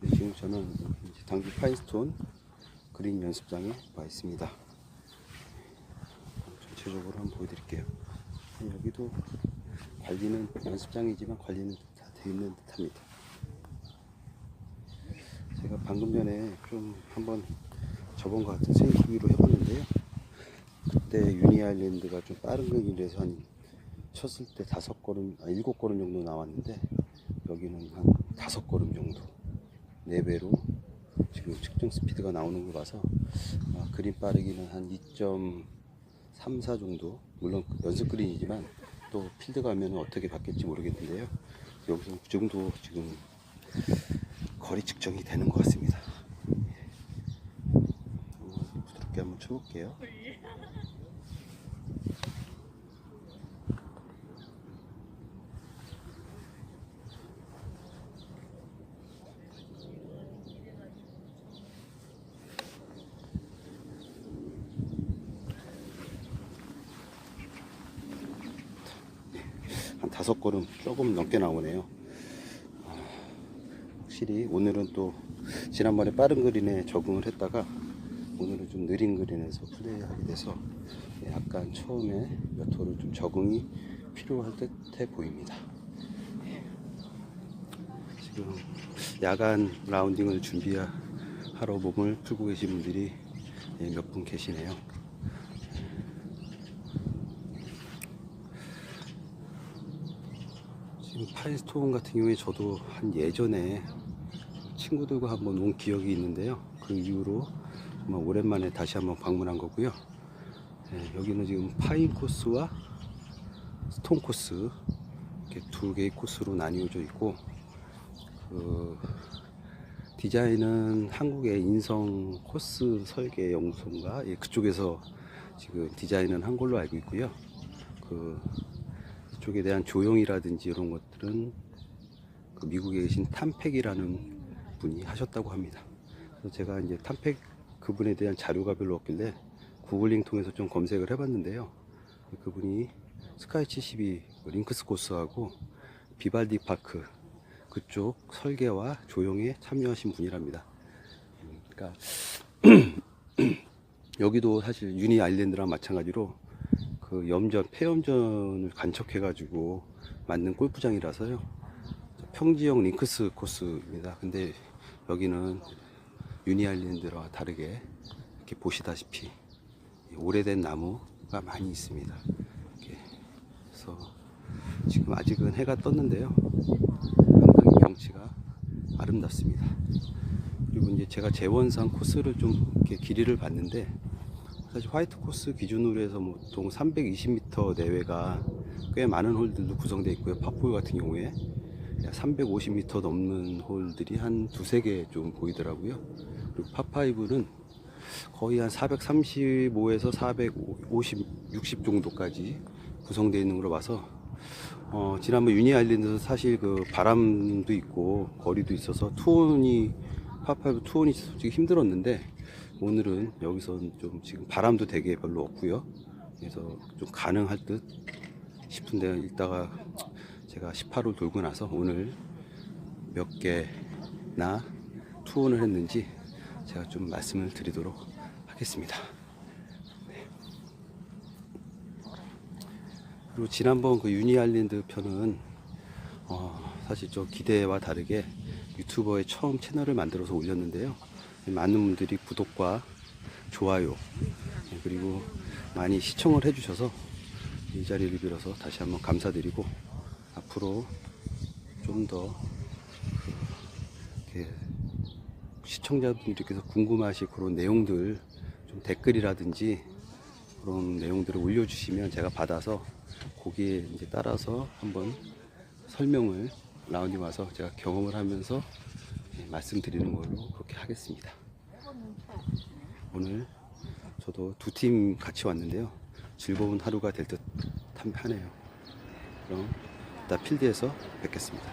네, 지금 저는 당주 파인스톤 그린 연습장에 와 있습니다. 전체적으로 한번 보여드릴게요. 네, 여기도 관리는 연습장이지만 관리는 다 되어 있는 듯합니다. 제가 방금 전에 좀 한번 저번 과 같은 생기기로 해봤는데요. 그때 유니 아일랜드가 좀 빠른 거리라서 한 쳤을 때 다섯 걸음, 아, 일곱 걸음 정도 나왔는데 여기는 한 다섯 걸음 정도 네 배로 지금 측정 스피드가 나오는 거 봐서 아, 그린 빠르기는 한 2.34 정도. 물론 연습 그린이지만 또 필드 가면 어떻게 바뀔지 모르겠는데요. 여기서 그 정도 지금 거리 측정이 되는 것 같습니다. 한번 부드럽게 한번 쳐볼게요 한 다섯 걸음 조금 넘게 나오네요. 아, 확실히 오늘은 또 지난번에 빠른 그린에 적응을 했다가 오늘은 좀 느린 그린에서 플레이하게 돼서 약간 처음에 몇 호를 좀 적응이 필요할 듯해 보입니다. 지금 야간 라운딩을 준비하러 몸을 풀고 계신 분들이 몇 분 계시네요. 지금 파인스톤 같은 경우에 저도 한 예전에 친구들과 한번 온 기억이 있는데요. 그 이후로 정말 오랜만에 다시 한번 방문한 거고요. 네, 여기는 지금 파인 코스와 스톤 코스 이렇게 두 개의 코스로 나뉘어져 있고 그 디자인은 한국의 인성 코스 설계 연구소인가 예, 그쪽에서 지금 디자인은 한 걸로 알고 있고요. 그 이쪽에 대한 조형이라든지 이런 것 들은 그 미국에 계신 탐팩이라는 분이 하셨다고 합니다. 그래서 제가 이제 탐팩 그분에 대한 자료가 별로 없길래 구글링 통해서 좀 검색을 해봤는데요. 그분이 스카이 72 링크스 코스하고 비발디 파크 그쪽 설계와 조형에 참여하신 분이랍니다. 음, 그러니까 여기도 사실 유니 아일랜드랑 마찬가지로 그 염전, 폐염전을 간척해 가지고 만든 골프장이라서요. 평지형 링크스 코스입니다. 근데 여기는 유니아일랜드와 다르게 이렇게 보시다시피 오래된 나무가 많이 있습니다. 그래서 지금 아직은 해가 떴는데요. 상당히 경치가 아름답습니다. 그리고 이제 제가 재원상 코스를 좀 이렇게 길이를 봤는데 사실 화이트 코스 기준으로 해서 뭐 보통 320m 내외가 꽤 많은 홀들도 구성되어 있고요. 팝홀 같은 경우에 350m 넘는 홀들이 한 두세 개 좀 보이더라고요. 그리고 파5는 거의 한 435에서 450, 60 정도까지 구성되어 있는 걸로 봐서 어, 지난번 유니 아일랜드에서 사실 그 바람도 있고 거리도 있어서 투혼이 파5 투혼이 솔직히 힘들었는데 오늘은 여기서 좀 지금 바람도 되게 별로 없고요. 그래서 좀 가능할 듯 싶은데 이따가 제가 18홀 돌고 나서 오늘 몇 개나 투혼을 했는지 제가 좀 말씀을 드리도록 하겠습니다. 네. 그리고 지난번 그 유니 아일랜드 편은 어, 사실 저 기대와 다르게 유튜버의 처음 채널을 만들어서 올렸는데요. 많은 분들이 구독과 좋아요 네, 그리고 많이 시청을 해주셔서 이 자리를 빌어서 다시 한번 감사드리고 앞으로 좀 더 시청자분들께서 궁금하실 그런 내용들 좀 댓글이라든지 그런 내용들을 올려주시면 제가 받아서 거기에 이제 따라서 한번 설명을 라운딩 와서 제가 경험을 하면서 네, 말씀드리는 걸로 그렇게 하겠습니다. 오늘 저도 두 팀 같이 왔는데요. 즐거운 하루가 될 듯 하네요. 그럼 이따 필드에서 뵙겠습니다.